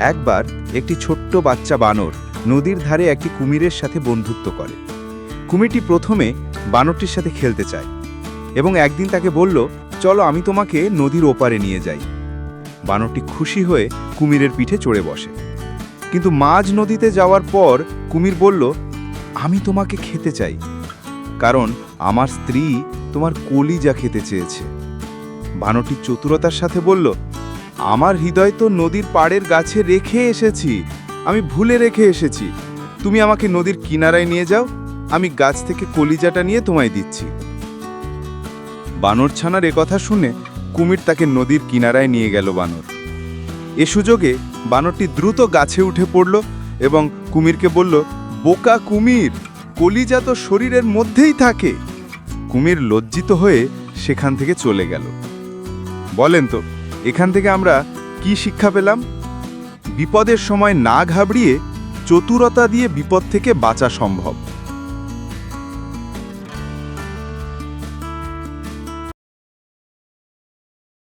একবার একটি ছোট্ট বাচ্চা বানর নদীর ধারে একটি কুমিরের সাথে বন্ধুত্ব করে। কুমিরটি প্রথমে বানরটির সাথে খেলতে চায় এবং একদিন তাকে বলল, চলো আমি তোমাকে নদীর ওপারে নিয়ে যাই। বানরটি খুশি হয়ে কুমিরের পিঠে চড়ে বসে। কিন্তু মাঝ নদীতে যাওয়ার পর কুমির বলল, আমি তোমাকে খেতে চাই, কারণ আমার স্ত্রী তোমার কলিজা খেতে চেয়েছে। বানরটি চতুরতার সাথে বলল আমার হৃদয় তো নদীর পাড়ের গাছে রেখে এসেছি। আমি ভুলে রেখে এসেছি। তুমি আমাকে নদীর কিনারায় নিয়ে যাও। আমি গাছ থেকে কলিজাটা নিয়ে তোমায় দিচ্ছি। বানর ছানার কথা শুনে কুমির তাকে নদীর কিনারায় নিয়ে গেল বানর। এ সুযোগে বানরটি দ্রুত গাছে উঠে পড়ল এবং কুমিরকে বলল, বোকা কুমির, কলিজা তো শরীরের মধ্যেই থাকে। কুমির লজ্জিত হয়ে সেখান থেকে চলে গেল। বলেন তো এখান থেকে আমরা কি শিক্ষা পেলাম? বিপদের সময় না ঘাবড়িয়ে চতুরতা দিয়ে বিপদ থেকে বাঁচা সম্ভব।